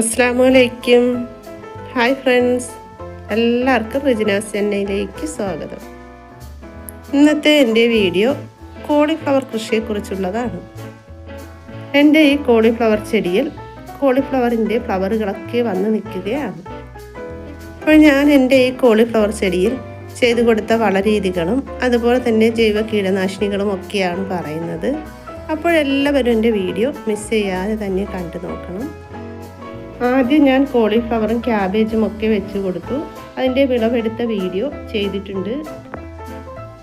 അസ്സാമലൈക്കും hi friends എല്ലാവർക്കും റിജിനാസ് ചെന്നൈയിലേക്ക് സ്വാഗതം. ഇന്നത്തെ എന്റെ വീഡിയോ കോളിഫ്ലവർ കൃഷിയെക്കുറിച്ചുള്ളതാണ്. എന്റെ ഈ കോളിഫ്ലവർ ചെടിയിൽ കോളിഫ്ലവറിന്റെ ഫ്ലവറുകളൊക്കെ വന്ന് നിൽക്കുകയാണ്. അപ്പോൾ ഞാൻ എന്റെ ഈ കോളിഫ്ലവർ ചെടിയിൽ ചെയ്തു കൊടുത്ത വളരീതികളും അതുപോലെ തന്നെ ജൈവ കീടനാശിനികളും ഒക്കെയാണ് പറയുന്നത്. അപ്പോഴെല്ലാവരും എന്റെ വീഡിയോ മിസ് ചെയ്യാതെ തന്നെ കണ്ടു നോക്കണം. ആദ്യം ഞാൻ കോളിഫ്ലവറും ക്യാബേജും ഒക്കെ വെച്ച് കൊടുത്തു. അതിന്റെ വിളവെടുത്ത വീഡിയോ ചെയ്തിട്ടുണ്ട്.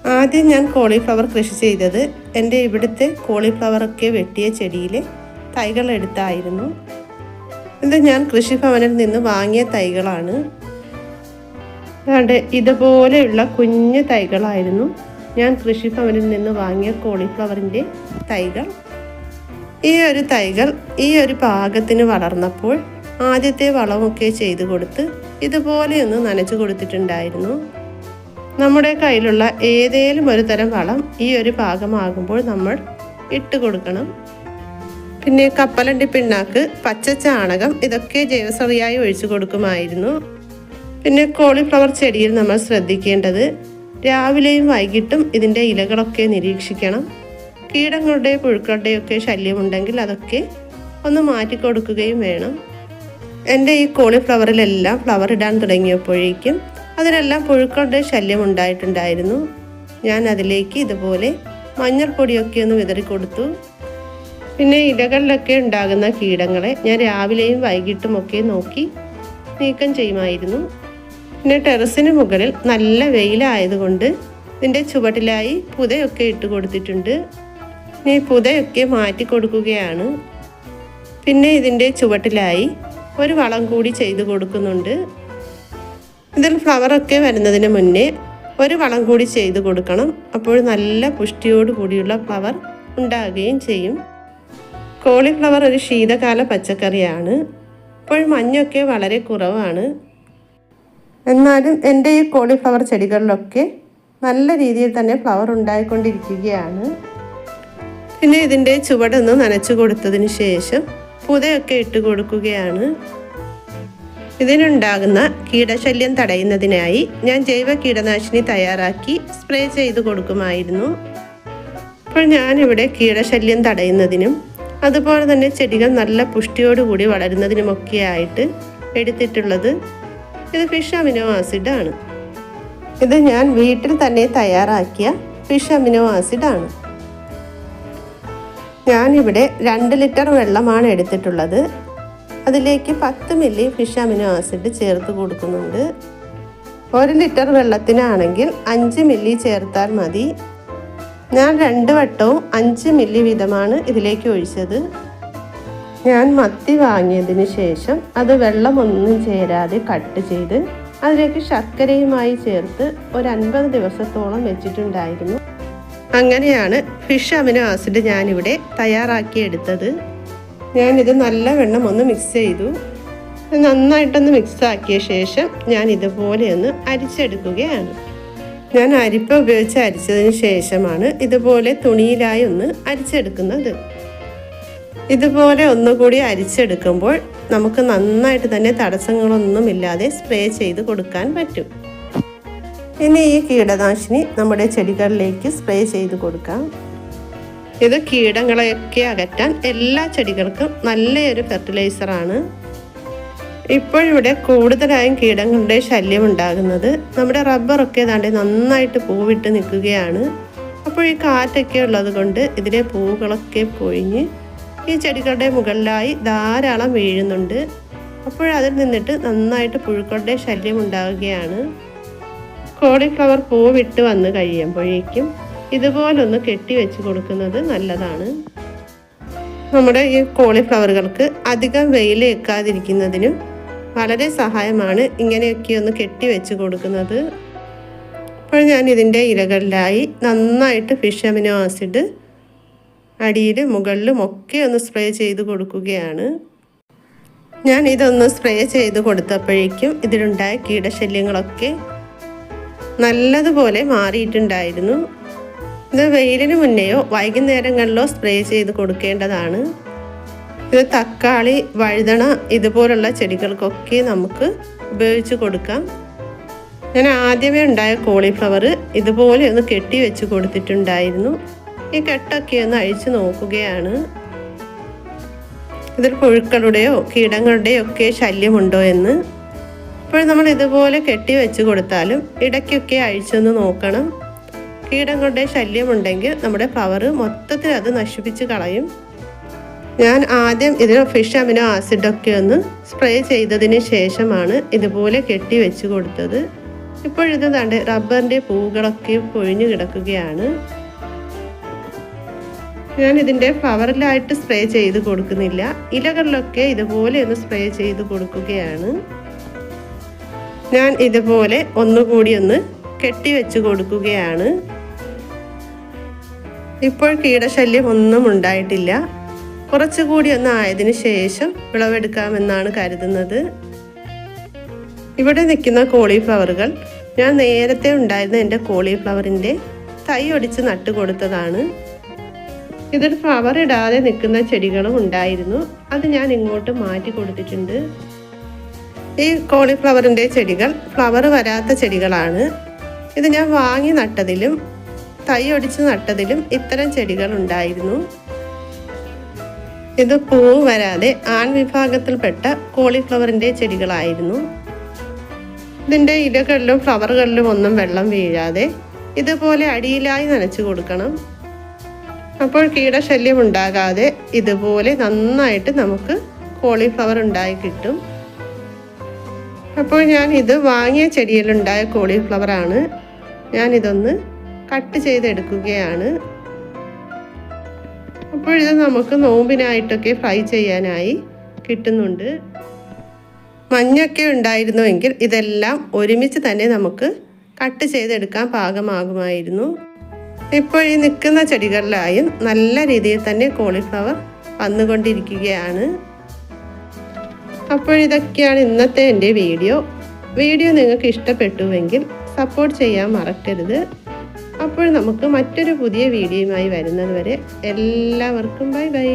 ആദ്യം ഞാൻ കോളിഫ്ലവർ കൃഷി ചെയ്തത് എന്റെ ഇവിടുത്തെ കോളിഫ്ലവറൊക്കെ വെട്ടിയ ചെടിയിലെ തൈകൾ എടുത്തായിരുന്നു. ഇത് ഞാൻ കൃഷിഭവനിൽ നിന്ന് വാങ്ങിയ തൈകളാണ്. അതെ ഇതുപോലെയുള്ള കുഞ്ഞു തൈകളായിരുന്നു ഞാൻ കൃഷിഭവനിൽ നിന്ന് വാങ്ങിയ കോളിഫ്ലവറിന്റെ തൈകൾ. ഈ ഒരു തൈകൾ ഈ ഒരു പാകത്തിന് വളർന്നപ്പോൾ ആദ്യത്തെ വളമൊക്കെ ചെയ്തു കൊടുത്ത് ഇതുപോലെയൊന്ന് നനച്ചു കൊടുത്തിട്ടുണ്ടായിരുന്നു. നമ്മുടെ കയ്യിലുള്ള ഏതേലും ഒരു തരം വളം ഈ ഒരു പാകമാകുമ്പോൾ നമ്മൾ ഇട്ട് കൊടുക്കണം. പിന്നെ കപ്പലണ്ടി പിണ്ണാക്ക് പച്ച ചാണകം ഇതൊക്കെ ജൈവസറിയായി ഒഴിച്ചു കൊടുക്കുമായിരുന്നു. പിന്നെ കോളിഫ്ലവർ ചെടിയിൽ നമ്മൾ ശ്രദ്ധിക്കേണ്ടത് രാവിലെയും വൈകിട്ടും ഇതിന്റെ ഇലകളൊക്കെ നിരീക്ഷിക്കണം. കീടങ്ങളുടെ പുഴുക്കളുടെയൊക്കെ ശല്യമുണ്ടെങ്കിൽ അതൊക്കെ ഒന്ന് മാറ്റിക്കൊടുക്കുകയും വേണം. എന്റെ ഈ കോളിഫ്ലവറിലെല്ലാം ഫ്ലവർ ഇടാൻ തുടങ്ങിയപ്പോഴേക്കും അതിലെല്ലാം പുഴുക്കളുടെ ശല്യം ഉണ്ടായിട്ടുണ്ടായിരുന്നു ഞാൻ അതിലേക്ക് ഇതുപോലെ മഞ്ഞൾപ്പൊടിയൊക്കെ ഒന്ന് വിതറി കൊടുത്തു. പിന്നെ ഇലകളിലൊക്കെ ഉണ്ടാകുന്ന കീടങ്ങളെ ഞാൻ രാവിലെയും വൈകിട്ടുമൊക്കെ നോക്കി നീക്കം ചെയ്യുമായിരുന്നു. പിന്നെ ടെറസിന് മുകളിൽ നല്ല വെയിലായതുകൊണ്ട് ഇതിന്റെ ചുവട്ടിലായി പുതയൊക്കെ ഇട്ട് കൊടുത്തിട്ടുണ്ട്. ഈ പുതയൊക്കെ മാറ്റി കൊടുക്കുകയാണ്. പിന്നെ ഇതിന്റെ ചുവട്ടിലായി ഒരു വളം കൂടി ചെയ്ത് കൊടുക്കുന്നുണ്ട്. ഇതിൽ ഫ്ലവറൊക്കെ വരുന്നതിന് മുന്നേ ഒരു വളം കൂടി ചെയ്ത് കൊടുക്കണം. അപ്പോൾ നല്ല പുഷ്ടിയോട് കൂടിയുള്ള ഫ്ലവർ ഉണ്ടാകുകയും ചെയ്യും. കോളിഫ്ലവർ ഒരു ശീതകാല പച്ചക്കറിയാണ്. ഇപ്പോൾ മഞ്ഞൊക്കെ വളരെ കുറവാണ്. എന്നാലും എന്റെ ഈ കോളിഫ്ലവർ ചെടികളിലൊക്കെ നല്ല രീതിയിൽ തന്നെ ഫ്ലവർ ഉണ്ടായിക്കൊണ്ടിരിക്കുകയാണ്. പിന്നെ ഇതിന്റെ ചുവടൊന്ന് നനച്ചു കൊടുത്തതിന് ശേഷം പുതയൊക്കെ ഇട്ട് കൊടുക്കുകയാണ്. ഇതിനുണ്ടാകുന്ന കീടശല്യം തടയുന്നതിനായി ഞാൻ ജൈവ കീടനാശിനി തയ്യാറാക്കി സ്പ്രേ ചെയ്ത് കൊടുക്കുമായിരുന്നു. അപ്പോൾ ഞാനിവിടെ കീടശല്യം തടയുന്നതിനും അതുപോലെ തന്നെ ചെടികൾ നല്ല പുഷ്ടിയോടുകൂടി വളരുന്നതിനുമൊക്കെയായിട്ട് എടുത്തിട്ടുള്ളത് ഇത് ഫിഷ് അമിനോ ആസിഡാണ് ഇത് ഞാൻ വീട്ടിൽ തന്നെ തയ്യാറാക്കിയ ഫിഷ് അമിനോ ആസിഡാണ് ഞാനിവിടെ രണ്ട് ലിറ്റർ വെള്ളമാണ് എടുത്തിട്ടുള്ളത്. അതിലേക്ക് പത്ത് മില്ലി ഫിഷ് അമിനോ ആസിഡ് ചേർത്ത് കൊടുക്കുന്നുണ്ട്. ഒരു ലിറ്റർ വെള്ളത്തിനാണെങ്കിൽ അഞ്ച് മില്ലി ചേർത്താൽ മതി. ഞാൻ രണ്ട് വട്ടവും അഞ്ച് മില്ലി വീതമാണ് ഇതിലേക്ക് ഒഴിച്ചത്. ഞാൻ മത്തി വാങ്ങിയതിന് ശേഷം അത് വെള്ളമൊന്നും ചേരാതെ കട്ട് ചെയ്ത് അതിലേക്ക് ശർക്കരയുമായി ചേർത്ത് ഒരു അൻപത് ദിവസത്തോളം വെച്ചിട്ടുണ്ടായിരുന്നു. അങ്ങനെയാണ് ഫിഷ് അമിനോ ആസിഡ് ഞാനിവിടെ തയ്യാറാക്കിയെടുത്തത്. ഞാനിത് നല്ലവണ്ണം ഒന്ന് മിക്സ് ചെയ്തു. നന്നായിട്ടൊന്ന് മിക്സ് ആക്കിയ ശേഷം ഞാൻ ഇതുപോലെ ഒന്ന് അരിച്ചെടുക്കുകയാണ്. ഞാൻ അരിപ്പ ഉപയോഗിച്ച് അരിച്ചതിന് ശേഷമാണ് ഇതുപോലെ തുണിയിലായി ഒന്ന് അരിച്ചെടുക്കുന്നത്. ഇതുപോലെ ഒന്നുകൂടി അരിച്ചെടുക്കുമ്പോൾ നമുക്ക് നന്നായിട്ട് തന്നെ തടസ്സങ്ങളൊന്നുമില്ലാതെ സ്പ്രേ ചെയ്ത് കൊടുക്കാൻ പറ്റും. ഇനി ഈ കീടനാശിനി നമ്മുടെ ചെടികളിലേക്ക് സ്പ്രേ ചെയ്ത് കൊടുക്കാം. ഇത് കീടങ്ങളെയൊക്കെ അകറ്റാൻ എല്ലാ ചെടികൾക്കും നല്ലൊരു ഫെർട്ടിലൈസറാണ് ഇപ്പോഴിവിടെ കൂടുതലായും കീടങ്ങളുടെ ശല്യം ഉണ്ടാകുന്നത് നമ്മുടെ റബ്ബറൊക്കെ ഏതാണ്ട് നന്നായിട്ട് പൂവിട്ട് നിൽക്കുകയാണ്. അപ്പോൾ ഈ കാറ്റൊക്കെ ഉള്ളത് കൊണ്ട് ഇതിലെ പൂവുകളൊക്കെ പൊഴിഞ്ഞ് ഈ ചെടികളുടെ മുകളിലായി ധാരാളം വീഴുന്നുണ്ട്. അപ്പോഴതിൽ നിന്നിട്ട് നന്നായിട്ട് പുഴുക്കളുടെ ശല്യം ഉണ്ടാവുകയാണ്. കോളിഫ്ലവർ പൂവിട്ട് വന്ന് കഴിയുമ്പോഴേക്കും ഇതുപോലൊന്ന് കെട്ടി വെച്ച് കൊടുക്കുന്നത് നല്ലതാണ്. നമ്മുടെ ഈ കോളിഫ്ലവറുകൾക്ക് അധികം വെയിൽ ഏക്കാതിരിക്കുന്നതിനും വളരെ സഹായമാണ് ഇങ്ങനെയൊക്കെ ഒന്ന് കെട്ടി വെച്ച് കൊടുക്കുന്നത്. അപ്പോൾ ഞാൻ ഇതിന്റെ ഇലകളിലായി നന്നായിട്ട് ഫിഷ് അമിനോ ആസിഡ് അടിയിൽ മുകളിലും ഒക്കെ ഒന്ന് സ്പ്രേ ചെയ്ത് കൊടുക്കുകയാണ്. ഞാൻ ഇതൊന്ന് സ്പ്രേ ചെയ്ത് കൊടുത്തപ്പോഴേക്കും ഇതിലുണ്ടായ കീടശല്യങ്ങളൊക്കെ നല്ലതുപോലെ മാറിയിട്ടുണ്ടായിരുന്നു. ഇത് വെയിലിന് മുന്നെയോ വൈകുന്നേരങ്ങളിലോ സ്പ്രേ ചെയ്ത് കൊടുക്കേണ്ടതാണ്. ഇത് തക്കാളി വഴുതണ ഇതുപോലുള്ള ചെടികൾക്കൊക്കെ നമുക്ക് ഉപയോഗിച്ച് കൊടുക്കാം. ഞാൻ ആദ്യമേ ഉണ്ടായ കോളിഫ്ലവർ ഇതുപോലെ ഒന്ന് കെട്ടി വെച്ച് കൊടുത്തിട്ടുണ്ടായിരുന്നു. ഈ കെട്ടൊക്കെ ഒന്ന് അഴിച്ചു നോക്കുകയാണ്. ഇതിൽ പുഴുക്കളുടെയോ കീടങ്ങളുടെയോ ഒക്കെ ശല്യമുണ്ടോ എന്ന് ഇപ്പോൾ നമ്മൾ ഇതുപോലെ കെട്ടി വെച്ച് കൊടുത്താലും ഇടയ്ക്കൊക്കെ അഴിച്ചൊന്ന് നോക്കണം. കീടങ്ങളുടെ ശല്യമുണ്ടെങ്കിൽ നമ്മുടെ പവർ മൊത്തത്തിൽ അത് നശിപ്പിച്ച് കളയും. ഞാൻ ആദ്യം ഇതിൽ ഫിഷ് അമിനോ ആസിഡൊക്കെ ഒന്ന് സ്പ്രേ ചെയ്തതിന് ശേഷമാണ് ഇതുപോലെ കെട്ടി വെച്ച് കൊടുത്തത്. ഇപ്പോഴിത് തണ്ട് റബ്ബറിന്റെ പൂകളൊക്കെ പൊഴിഞ്ഞു കിടക്കുകയാണ്. ഞാൻ ഇതിന്റെ ഫ്ലവറിലായിട്ട് സ്പ്രേ ചെയ്ത് കൊടുക്കുന്നില്ല. ഇലകളിലൊക്കെ ഇതുപോലെ ഒന്ന് സ്പ്രേ ചെയ്ത് കൊടുക്കുകയാണ്. ഞാൻ ഇതുപോലെ ഒന്നുകൂടി ഒന്ന് കെട്ടി വെച്ച് കൊടുക്കുകയാണ്. ഇപ്പോൾ കീടശല്യം ഒന്നും ഉണ്ടായിട്ടില്ല. കുറച്ചുകൂടി ഒന്ന് ആയതിന് ശേഷം വിളവെടുക്കാമെന്നാണ് കരുതുന്നത്. ഇവിടെ നിൽക്കുന്ന കോളിഫ്ലവറുകൾ ഞാൻ നേരത്തെ ഉണ്ടായിരുന്ന എന്റെ കോളിഫ്ലവറിന്റെ തൈ ഒടിച്ച് നട്ടു കൊടുത്തതാണ്. ഇതിൽ ഫ്ലവർ ഇടാതെ നിൽക്കുന്ന ചെടികളും ഉണ്ടായിരുന്നു. അത് ഞാൻ ഇങ്ങോട്ട് മാറ്റി കൊടുത്തിട്ടുണ്ട്. ഈ കോളിഫ്ലവറിന്റെ ചെടികൾ ഫ്ലവർ വരാത്ത ചെടികളാണ്. ഇത് ഞാൻ വാങ്ങി നട്ടതിലും തൈ ഒടിച്ച് നട്ടതിലും ഇത്തരം ചെടികൾ ഉണ്ടായിരുന്നു. ഇത് പൂവ് വരാതെ ആൺ വിഭാഗത്തിൽപ്പെട്ട കോളിഫ്ലവറിന്റെ ചെടികളായിരുന്നു. ഇതിന്റെ ഇലകളിലും ഫ്ലവറുകളിലും ഒന്നും വെള്ളം വീഴാതെ ഇതുപോലെ അടിയിലായി നനച്ചു കൊടുക്കണം. അപ്പോൾ കീടശല്യം ഉണ്ടാകാതെ ഇതുപോലെ നന്നായിട്ട് നമുക്ക് കോളിഫ്ലവർ ഉണ്ടായി കിട്ടും. അപ്പോൾ ഞാൻ ഇത് വാങ്ങിയ ചെടിയിലുണ്ടായ കോളിഫ്ലവറാണ്. ഞാനിതൊന്ന് കട്ട് ചെയ്തെടുക്കുകയാണ്. അപ്പോൾ ഇത് നമുക്ക് നോമ്പിനായിട്ടൊക്കെ ഫ്രൈ ചെയ്യാനായി കിട്ടുന്നുണ്ട്. മഞ്ഞൊക്കെ ഉണ്ടായിരുന്നുവെങ്കിൽ ഇതെല്ലാം ഒരുമിച്ച് തന്നെ നമുക്ക് കട്ട് ചെയ്തെടുക്കാൻ പാകമാകുമായിരുന്നു. ഇപ്പോൾ ഈ നിൽക്കുന്ന ചെടികളിലായും നല്ല രീതിയിൽ തന്നെ കോളിഫ്ലവർ വന്നുകൊണ്ടിരിക്കുകയാണ്. അപ്പോൾ ഇതൊക്കെയാണ് ഇന്നത്തെ എന്റെ വീഡിയോ. വീഡിയോ നിങ്ങൾക്ക് ഇഷ്ടപ്പെട്ടുവെങ്കിൽ സപ്പോർട്ട് ചെയ്യാൻ മറക്കരുത്. അപ്പോൾ നമുക്ക് മറ്റൊരു പുതിയ വീഡിയോയുമായി വരുന്നത് വരെ എല്ലാവർക്കും ബൈ ബൈ.